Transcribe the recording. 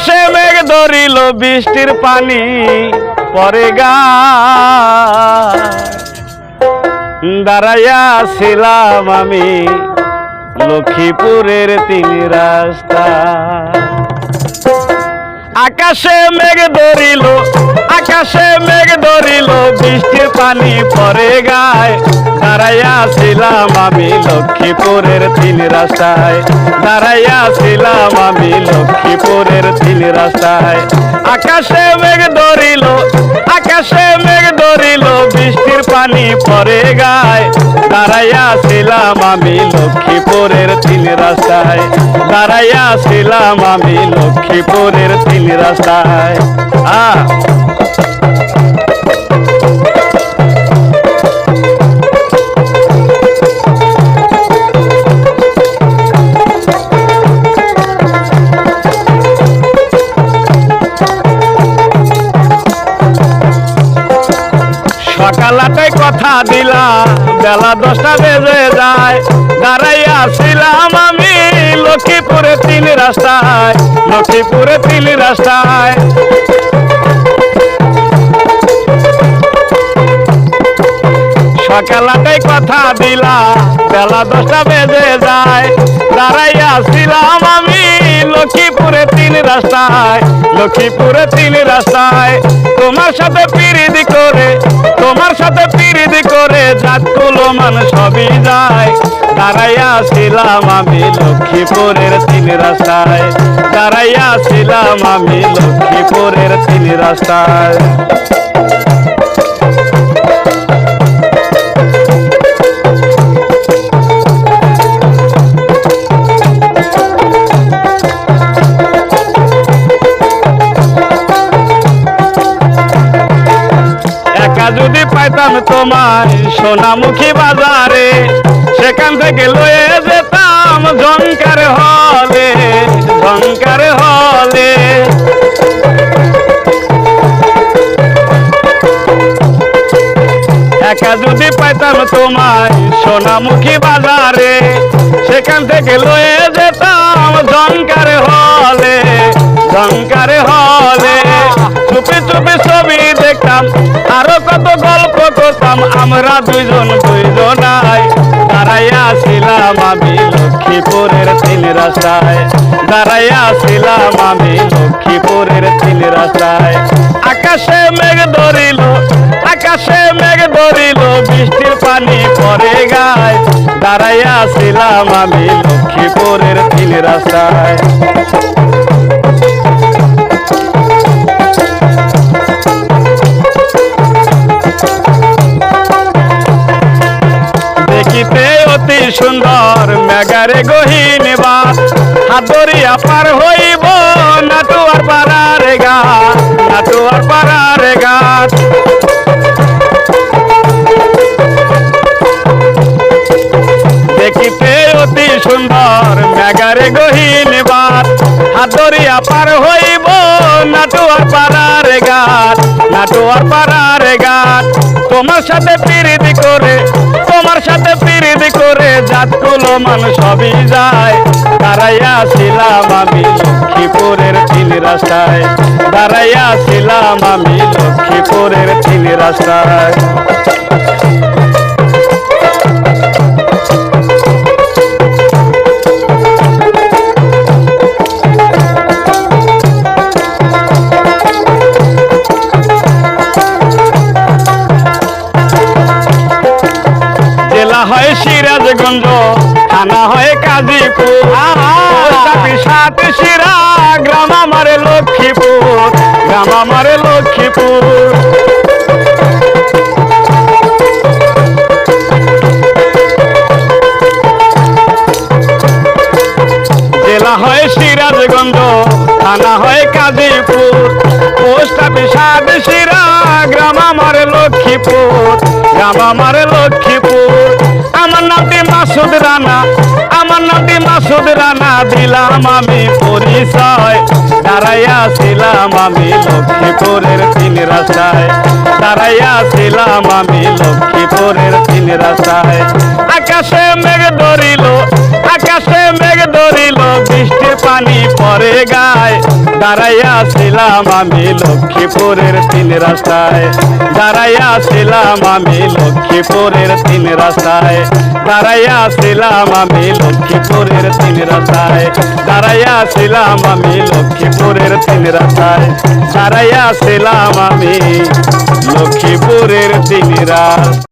আকাশে মেঘ ধরিল বৃষ্টির পানি পরে গা দাঁড়াইয়া ছিলাম আমি লক্ষ্মীপুরের তিন রাস্তা আকাশে মেঘ ধরিল, আকাশে মেঘ ধরিল, বৃষ্টির পানি পরে গায়। দাঁড়াইয়া ছিলাম আমি লক্ষ্মীপুরের তিন রাস্তায়। দাঁড়াইয়া ছিলাম আমি লক্ষ্মীপুরের তিন রাস্তায়। আকাশে মেঘ ধরিল, আকাশে মেঘ ধরিল, বৃষ্টির পানি পরে গায়। দাঁড়াইয়া ছিলাম আমি লক্ষ্মীপুরের তিন রাস্তায়। দাঁড়াইয়া ছিলাম আমি লক্ষ্মীপুরের তিন রাস্তায় আ দিলাম বেলা দশটা বেজে যায়। দাঁড়াইয়া ছিলাম আমি লক্ষ্মীপুরে তিন রাস্তায়, লক্ষ্মীপুরে তিন রাস্তায়। সকাল আটায় কথা দিলা, বেলা দশটা বেজে যায়। দাঁড়াইয়া ছিলাম আমি লক্ষ্মীপুরে তিন রাস্তায়, লক্ষ্মীপুরে তিন রাস্তায়। তোমার সাথে পিরিদি করে, তোমার সাথে পিরিদি করে জাতকুলো মান সবই যায়। দাঁড়াইয়া ছিলাম আমি লক্ষ্মীপুরের তিন রাস্তায়। দাঁড়াইয়া ছিলাম আমি লক্ষ্মীপুরের তিন রাস্তায়। তোমায় সোনামুখী বাজারে, সেখান থেকে লয়ে যেতাম ঝঙ্কার হলে ঝঙ্কার হলে। একা যদি পাইতাম তোমায় সোনামুখী বাজারে, সেখান থেকে লয়ে যেতাম ঝঙ্কার হলে ঝঙ্কার হলে। চুপি চুপি ছবি দেখতাম আমরা দুইজন দাঁড়াইয়া ছিলাম আমি লক্ষ্মীপুরের তিন রাস্তায়। দাঁড়াইয়া ছিলাম আমি লক্ষ্মীপুরের তিন রাস্তায়। আকাশে মেঘ ধরিল, আকাশে মেঘ ধরিল, বৃষ্টির পানি পরে গায়। দাঁড়াইয়া ছিলাম আমি লক্ষ্মীপুরের তিন রাস্তায়। সুন্দর মেগারে গহীন বাস। হাতরিয়া পার হইব নাটুয়ার পাড়ারে গা নাটুয়ার পাড়ারে গাছ। পার হইব, নাটুয়ার পাড়ার গাছ নাটুয়ার পাড়ার গাছ তোমার সাথে পিরিতি করে, তোমার সাথে পিরিতি করে জাতগুলো মান সবই যায়। দাঁড়াইয়া ছিলাম আমি লক্ষ্মীপুরের তিন রাস্তায়। দাঁড়াইয়া ছিলাম আমি লক্ষ্মীপুরের তিন রাস্তায়। হয় সিরাজগঞ্জ, থানা হয় কাজীপুর। সাত সিরা, গ্রাম আমারে লক্ষ্মীপুর, গ্রাম আমারে লক্ষ্মীপুর। জেলা হয় সিরাজগঞ্জ, থানা হয় কাজীপুর। পোস্ট অফিস সিরা, গ্রাম আমার লক্ষ্মীপুর, গ্রাম আমার লক্ষ্মীপুর। মাসুদ রানা, আমার নামটি মাসুদ রানা, দিলাম আমি পরিচয়। দাঁড়াইয়া ছিলাম আমি লক্ষ্মীপুরের তিন রাস্তায়। দাঁড়াইয়া ছিলাম আমি লক্ষ্মীপুরের তিন রাস্তায়। আকাশে মেঘ ধরিল, আকাশে মেঘ ধরিল, বৃষ্টির পানি পরে গায়। দাঁড়াইয়া ছিলাম আমি লক্ষ্মীপুরের তিন রাস্তায়। দাঁড়াইয়া ছিলাম আমি লক্ষ্মীপুরের তিন রাস্তায়। দাঁড়াইয়া ছিলাম আমি লক্ষ্মীপুরের তিন রাস্তায়। দাঁড়াইয়া ছিলাম আমি লক্ষ্মীপুরের তিন রাস্তায়। দাঁড়াইয়া ছিলাম আমি লক্ষ্মীপুরের তিন রাস্তায়।